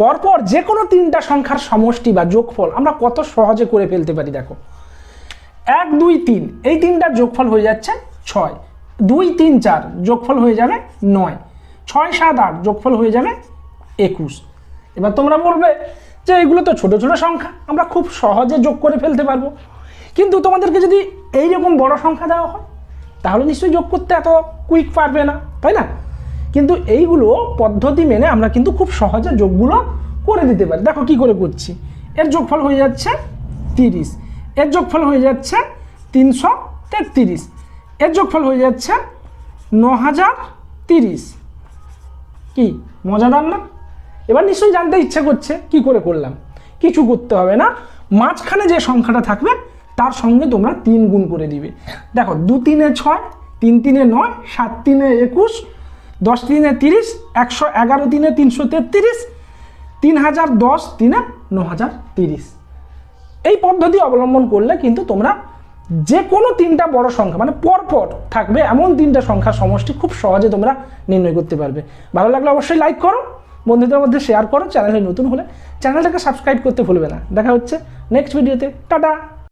পরপর যে কোনো তিনটা সংখ্যার সমষ্টি বা যোগফল আমরা কত সহজে করে ফেলতে পারি, দেখো। এক, দুই, তিন, এই তিনটার যোগফল হয়ে যাচ্ছে ছয়। দুই, তিন, চার, যোগফল হয়ে যাবে নয়। ছয়, সাত, আট, যোগফল হয়ে যাবে একুশ। এবার তোমরা বলবে যে এগুলো তো ছোট ছোট সংখ্যা, আমরা খুব সহজে যোগ করে ফেলতে পারব। কিন্তু তোমাদেরকে যদি এইরকম বড় সংখ্যা দেওয়া হয়, তাহলে নিশ্চয়ই যোগ করতে এত কুইক পারবে না, তাই না? কিন্তু এইগুলো পদ্ধতি মেনে আমরা কিন্তু খুব সহজে যোগগুলো করে দিতে পারি। দেখো কি করে করছি? এর যোগফল হয়ে যাচ্ছে তিরিশ। এর যোগফল হয়ে যাচ্ছে তিনশো তেত্রিশ। এর যোগফল হয়ে যাচ্ছে ন হাজার তিরিশ। কি? মজাদার না? এবার নিশ্চয়ই জানতে ইচ্ছে করছে কি করে করলাম। কিছু করতে হবে না। মাঝখানে যে সংখ্যাটা থাকবে, তার সঙ্গে তোমরা তিন গুণ করে দিবে। দেখো, দু তিনে ছয়, তিন তিনে নয়, সাত তিনে একুশ দশ তিনে তিরিশ, একশো এগারো দিনে তিনশো তেত্রিশ, তিন হাজার দশ দিনে ন হাজার তিরিশ। এই পদ্ধতি অবলম্বন করলে কিন্তু তোমরা যে কোনো তিনটা বড় সংখ্যা মানে পরপর থাকবে এমন তিনটা সংখ্যা সমষ্টি খুব সহজে তোমরা নির্ণয় করতে পারবে। ভালো লাগলে অবশ্যই লাইক করো, বন্ধুদের মধ্যে শেয়ার করো চ্যানেলে নতুন হলে চ্যানেলটাকে সাবস্ক্রাইব করতে ভুলবে না। দেখা হচ্ছে নেক্সট ভিডিওতে টাটা!